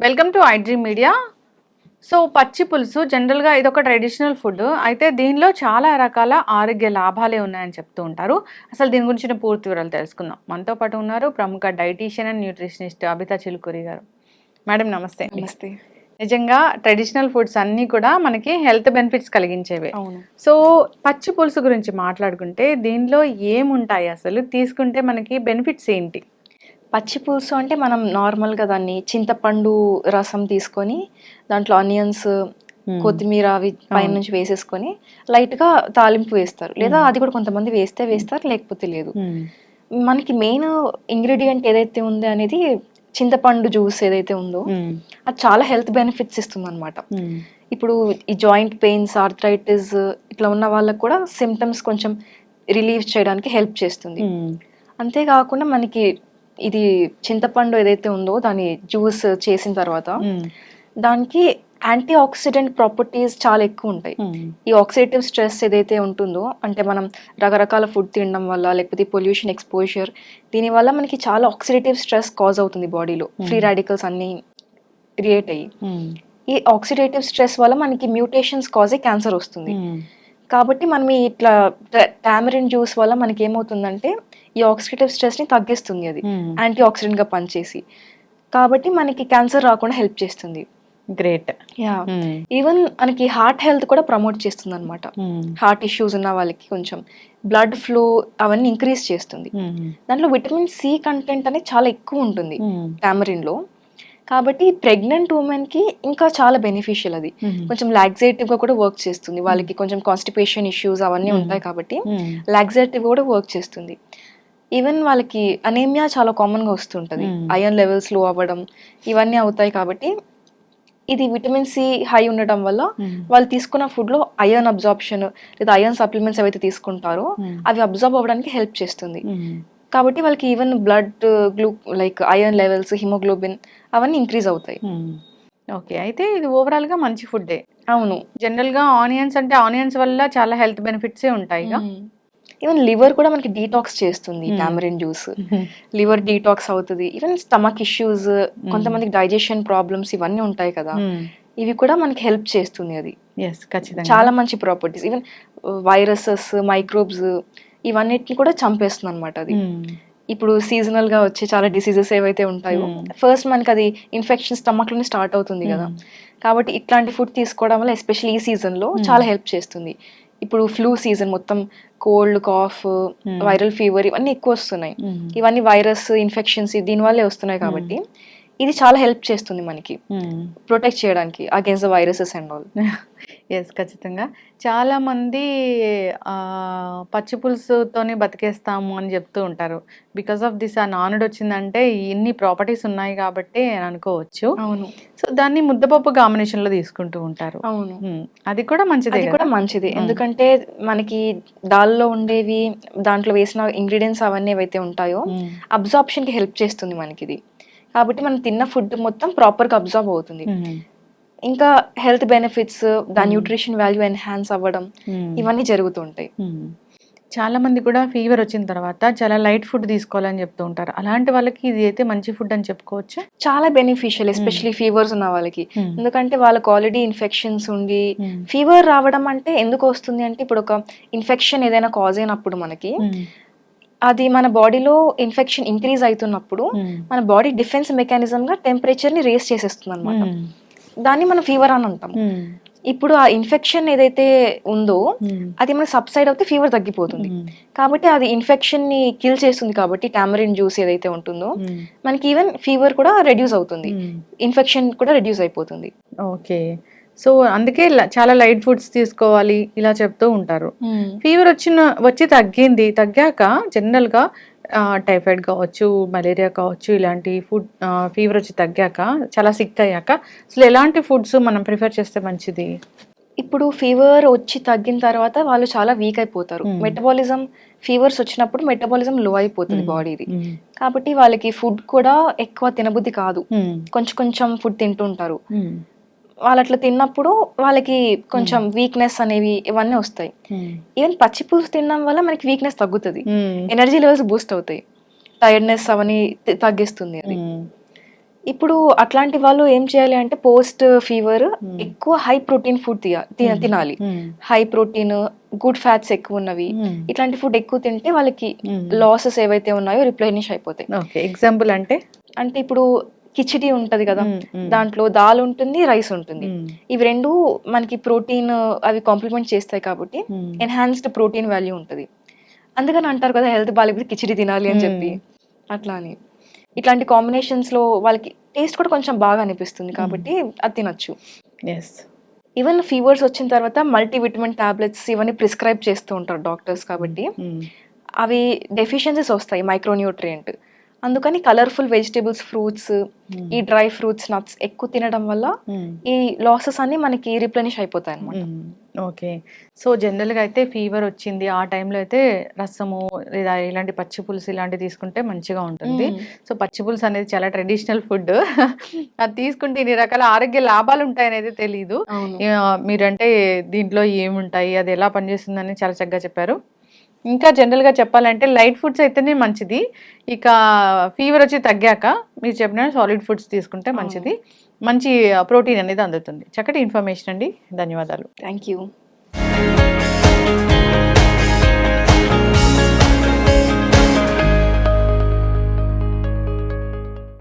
Welcome to iDream media so పచ్చి పులుసు జనరల్గా ఇది ఒక ట్రెడిషనల్ ఫుడ్ అయితే దీనిలో చాలా రకాల ఆరోగ్య లాభాలే ఉన్నాయని చెప్తూ ఉంటారు. అసలు దీని గురించిన పూర్తి వివరాలు తెలుసుకుందాం. మనతో పాటు ఉన్నారు ప్రముఖ dietician and nutritionist Abitha Chilukuri గారు. మేడం నమస్తే. నమస్తే. నిజంగా ట్రెడిషనల్ ఫుడ్స్ అన్నీ కూడా మనకి హెల్త్ బెనిఫిట్స్ కలిగించేవే. అవును. సో పచ్చి పులుసు గురించి మాట్లాడుకుంటే దీనిలో ఏముంటాయి అసలు? తీసుకుంటే మనకి బెనిఫిట్స్ ఏంటి? పచ్చి పులుసు అంటే మనం నార్మల్గా దాన్ని చింతపండు రసం తీసుకొని దాంట్లో ఆనియన్స్ కొత్తిమీర అవి పైన నుంచి వేసేసుకొని లైట్గా తాలింపు వేస్తారు. లేదా అది కూడా కొంతమంది వేస్తే వేస్తారు లేకపోతే లేదు. మనకి మెయిన్ ఇంగ్రీడియంట్ ఏదైతే ఉంది అనేది చింతపండు జ్యూస్ ఏదైతే ఉందో అది చాలా హెల్త్ బెనిఫిట్స్ ఇస్తుంది అనమాట ఇప్పుడు ఈ జాయింట్ పెయిన్స్ ఆర్థరైటిస్ ఇట్లా ఉన్న వాళ్ళకి కూడా సిమ్టమ్స్ కొంచెం రిలీవ్ చేయడానికి హెల్ప్ చేస్తుంది. అంతేకాకుండా మనకి ఇది చింతపండు ఏదైతే ఉందో దాని జ్యూస్ చేసిన తర్వాత దానికి యాంటీ ఆక్సిడెంట్ ప్రాపర్టీస్ చాలా ఎక్కువ ఉంటాయి. ఈ ఆక్సిడేటివ్ స్ట్రెస్ ఏదైతే ఉంటుందో అంటే మనం రకరకాల ఫుడ్ తినడం వల్ల లేకపోతే పొల్యూషన్ ఎక్స్పోజర్ దీనివల్ల మనకి చాలా ఆక్సిడేటివ్ స్ట్రెస్ కాజ్ అవుతుంది బాడీలో. ఫ్రీ రాడికల్స్ అన్ని క్రియేట్ అయ్యి. ఈ ఆక్సిడేటివ్ స్ట్రెస్ వల్ల మనకి మ్యూటేషన్స్ కాజ్ క్యాన్సర్ వస్తుంది. కాబట్టి మనం ఇట్లా టామరిన్ జ్యూస్ వల్ల మనకి ఏమవుతుందంటే ఈ ఆక్సిడేటివ్ స్ట్రెస్ని తగ్గిస్తుంది అది. యాంటీ ఆక్సిడెంట్గా పనిచేసి. కాబట్టి మనకి క్యాన్సర్ రాకుండా హెల్ప్ చేస్తుంది. గ్రేట్. యా. ఈవెన్ మనకి హార్ట్ హెల్త్ కూడా ప్రమోట్ చేస్తుంది అనమాట హార్ట్ ఇష్యూస్ ఉన్న వాళ్ళకి కొంచెం. బ్లడ్ ఫ్లో అవన్నీ ఇంక్రీజ్ చేస్తుంది. దాంట్లో విటమిన్ సి కంటెంట్ అనేది చాలా ఎక్కువ ఉంటుంది. టామరిన్లో కాబట్టి ప్రెగ్నెంట్ ఉమెన్కి ఇంకా చాలా బెనిఫిషియల్ అది. కొంచెం లాక్సేటివ్గా కూడా వర్క్ చేస్తుంది. వాళ్ళకి కొంచెం కాన్స్టిపేషన్ ఇష్యూస్ అవన్నీ ఉంటాయి కాబట్టి లాక్సేటివ్ కూడా వర్క్ చేస్తుంది. ఈవెన్ వాళ్ళకి అనేమియా చాలా కామన్గా వస్తుంటది ఐరన్ లెవెల్స్లో అవ్వడం ఇవన్నీ అవుతాయి కాబట్టి ఇది విటమిన్ సి హై ఉండడం వల్ల వాళ్ళు తీసుకున్న ఫుడ్లో ఐరన్ అబ్జార్ప్షన్ లేదా ఐరన్ సప్లిమెంట్స్ ఏవైతే తీసుకుంటారో అవి అబ్జార్బ్ అవ్వడానికి హెల్ప్ చేస్తుంది. కాబట్టి వాళ్ళకి even blood glue like iron levels haemoglobin అవన్నీ ఇంక్రీజ్ అవుతాయి. ఓకే అయితే ఇది ఓవరాల్గా మంచి ఫుడ్డే అవును. జనరల్గా ఆనియన్స్ అంటే ఆనియన్స్ వల్ల చాలా హెల్త్ బెనిఫిట్స్ ఉంటాయి ఈవెన్ లివర్ కూడా మనకి డీటాక్స్ చేస్తుంది టామరిన్ జ్యూస్ లివర్ డీటాక్స్ అవుతుంది. ఈవెన్ స్టమక్ ఇష్యూస్ కొంతమందికి డైజెషన్ ప్రాబ్లమ్స్ ఇవన్నీ ఉంటాయి కదా. ఇవి కూడా మనకి హెల్ప్ చేస్తుంది అది. చాలా మంచి ప్రాపర్టీస్ ఈవెన్ వైరసెస్ మైక్రోబ్స్ ఇవన్నిటిని కూడా చంపేస్తుంది అనమాట అది ఇప్పుడు సీజనల్గా వచ్చే చాలా డిసీజెస్ ఏవైతే ఉంటాయో ఫస్ట్ మనకి అది ఇన్ఫెక్షన్ స్టమక్లోనే స్టార్ట్ అవుతుంది కదా. కాబట్టి ఇట్లాంటి ఫుడ్ తీసుకోవడం వల్ల ఎస్పెషల్లీ ఈ సీజన్లో చాలా హెల్ప్ చేస్తుంది. ఇప్పుడు ఫ్లూ సీజన్ మొత్తం కోల్డ్ కాఫ్ వైరల్ ఫీవర్ ఇవన్నీ ఎక్కువ వస్తున్నాయి. ఇవన్నీ వైరస్ ఇన్ఫెక్షన్స్ దీనివల్లే వస్తున్నాయి కాబట్టి ఇది చాలా హెల్ప్ చేస్తుంది మనకి. ప్రొటెక్ట్ చేయడానికి against the viruses and all yes ఖచ్చితంగా. చాలా మంది ఆ, పచ్చి పులుసుతోనే బతికేస్తాము అని చెప్తూ ఉంటారు. బికాస్ ఆఫ్ దిస్ ఆ నానుడు వచ్చిందంటే ఇన్ని ప్రాపర్టీస్ ఉన్నాయి కాబట్టి అని అనుకోవచ్చు. అవును. సో దాన్ని ముద్దపప్పు కాంబినేషన్లో తీసుకుంటూ ఉంటారు. అవును. మ్మ్. అది కూడా మంచిదే అది? కూడా మంచిది. ఎందుకంటే మనకి దాల్లో ఉండేవి దాంట్లో వేసిన ఇంగ్రీడియంట్స్ అవన్నీ ఏవైతే ఉంటాయో. అబ్జార్ప్షన్కి హెల్ప్ చేస్తుంది మనకి ఇది కాబట్టి మనం తిన్న ఫుడ్ మొత్తం ప్రాపర్గా అబ్జార్బ్ అవుతుంది. ఇంకా హెల్త్ బెనిఫిట్స్ దాని న్యూట్రిషన్ వాల్యూ ఎన్హాన్స్ అవ్వడం మ్మ్. ఇవన్నీ జరుగుతుంటాయి మ్మ్. చాలా మంది కూడా ఫీవర్ వచ్చిన తర్వాత చాలా లైట్ ఫుడ్ తీసుకోవాలని చెప్తూ ఉంటారు అలాంటి వాళ్ళకి ఇది అయితే మంచి ఫుడ్ అని చెప్పుకోవచ్చు చాలా బెనిఫిషియల్ ఎస్పెషలీ ఫీవర్స్ ఉన్న వాళ్ళకి. ఎందుకంటే వాళ్ళకి ఆల్రెడీ ఇన్ఫెక్షన్స్ ఉండి. ఫీవర్ రావడం అంటే ఎందుకు వస్తుంది అంటే ఇప్పుడు ఒక ఇన్ఫెక్షన్ ఏదైనా కాజ్ అయినప్పుడు మనకి. అది మన బాడీలో ఇన్ఫెక్షన్ ఇంక్రీజ్ అవుతున్నప్పుడు. మన బాడీ డిఫెన్స్ మెకానిజం గా టెంపరేచర్ని రేస్ చేసేస్తుంది అనమాట. దాన్ని మనం ఫీవర్ అని అంటాం మ్మ్. ఇప్పుడు ఆ ఇన్ఫెక్షన్ ఏదైతే ఉందో మ్మ్. అది మనకి సబ్సైడ్ అవుతే ఫీవర్ తగ్గిపోతుంది మ్మ్. కాబట్టి అది ఇన్ఫెక్షన్ని కిల్ చేస్తుంది కాబట్టి టామరిన్ జ్యూస్ ఏదైతే ఉంటుందో. మనకి ఈవెన్ ఫీవర్ కూడా రెడ్యూస్ అవుతుంది. ఇన్ఫెక్షన్ కూడా రెడ్యూస్ అయిపోతుంది ఓకే సో అందుకే చాలా లైట్ ఫుడ్స్ తీసుకోవాలి ఇలా చెప్తూ ఉంటారు ఫీవర్ వచ్చిన వచ్చి తగ్గింది తగ్గాక జనరల్గా టైఫాయిడ్ కావచ్చు మలేరియా కావచ్చు ఇలాంటి ఫుడ్ ఫీవర్ వచ్చి తగ్గాక చాలా సిక్ అయ్యాక అసలు ఎలాంటి ఫుడ్స్ మనం ప్రిఫర్ చేస్తే మంచిది ఇప్పుడు ఫీవర్ వచ్చి తగ్గిన తర్వాత వాళ్ళు చాలా వీక్ అయిపోతారు Hmm. మెటబాలిజం ఫీవర్స్ వచ్చినప్పుడు మెటబాలిజం లో అయిపోతుంది Hmm. బాడీది మ్మ్. కాబట్టి వాళ్ళకి ఫుడ్ కూడా ఎక్కువ తినబుద్ధి కాదు. కొంచెం కొంచెం ఫుడ్ తింటుంటారు. వాళ్ళు అట్లా తిన్నప్పుడు వాళ్ళకి కొంచెం వీక్నెస్ అనేవి ఇవన్నీ వస్తాయి. ఈవెన్ పచ్చి పులుసు తినడం వల్ల మనకి వీక్నెస్ తగ్గుతుంది. ఎనర్జీ లెవెల్స్ బూస్ట్ అవుతాయి. టైర్డ్నెస్ అవన్నీ తగ్గిస్తుంది అది. మ్మ్. ఇప్పుడు అట్లాంటి వాళ్ళు ఏం చేయాలి అంటే పోస్ట్ ఫీవర్ Hmm. ఎక్కువ హై ప్రోటీన్ ఫుడ్ తినాలి. హై ప్రోటీన్ గుడ్ ఫ్యాట్స్ ఎక్కువ ఉన్నవి. ఇట్లాంటి ఫుడ్ ఎక్కువ తింటే వాళ్ళకి లాసెస్ ఏవైతే ఉన్నాయో రిప్లెనిష్ అయిపోతాయి. ఎగ్జాంపుల్ అంటే? అంటే ఇప్పుడు కిచిడి ఉంటది కదా. దాంట్లో దాల్ ఉంటుంది రైస్ ఉంటుంది. ఇవి రెండు మనకి ప్రోటీన్ అవి కాంప్లిమెంట్ చేస్తాయి కాబట్టి. ఎన్హాన్స్డ్ ప్రోటీన్ వాల్యూ ఉంటుంది. అందుకని అంటారు కదా హెల్త్ బాగాలేకపోతే కిచిడి తినాలి అని చెప్పి. అట్లా అని. ఇట్లాంటి కాంబినేషన్స్లో వాళ్ళకి టేస్ట్ కూడా కొంచెం బాగా అనిపిస్తుంది కాబట్టి అది తినొచ్చు. ఎస్ ఈవెన్ ఫీవర్స్ వచ్చిన తర్వాత మల్టీవిటమిన్ టాబ్లెట్స్ ఇవన్నీ ప్రిస్క్రైబ్ చేస్తూ ఉంటారు డాక్టర్స్ కాబట్టి. అవి డెఫిషియన్సీస్ వస్తాయి మైక్రోన్యూట్రియంట్ అందుకని కలర్ఫుల్ వెజిటేబుల్స్ ఫ్రూట్స్ ఈ డ్రై ఫ్రూట్స్ నట్స్ ఎక్కువ తినడం వల్ల మ్మ్. ఈ లాసెస్ అన్ని మనకి రిప్లెనిష్ అయిపోతాయి అనమాట. ఓకే సో జనరల్గా అయితే ఫీవర్ వచ్చింది. ఆ టైంలో అయితే రసము లేదా ఇలాంటి పచ్చి పులుసు ఇలాంటివి తీసుకుంటే మంచిగా ఉంటుంది. సో పచ్చి పులుసు అనేది చాలా ట్రెడిషనల్ ఫుడ్ అది తీసుకుంటే ఇన్ని రకాల ఆరోగ్య లాభాలు ఉంటాయనేది ఆ, మీరంటే దీంట్లో ఏముంటాయి? అది ఎలా పనిచేస్తుందని చాలా చక్కగా చెప్పారు. ఇంకా జనరల్గా చెప్పాలంటే లైట్ ఫుడ్స్ అయితేనే మంచిది. ఇక ఫీవర్ వచ్చి తగ్గాక మీరు చెప్పిన సాలిడ్ ఫుడ్స్ తీసుకుంటే మంచిది. మంచి ప్రోటీన్ అనేది అందుతుంది. చక్కటి ఇన్ఫర్మేషన్ అండి. ధన్యవాదాలు. Thank you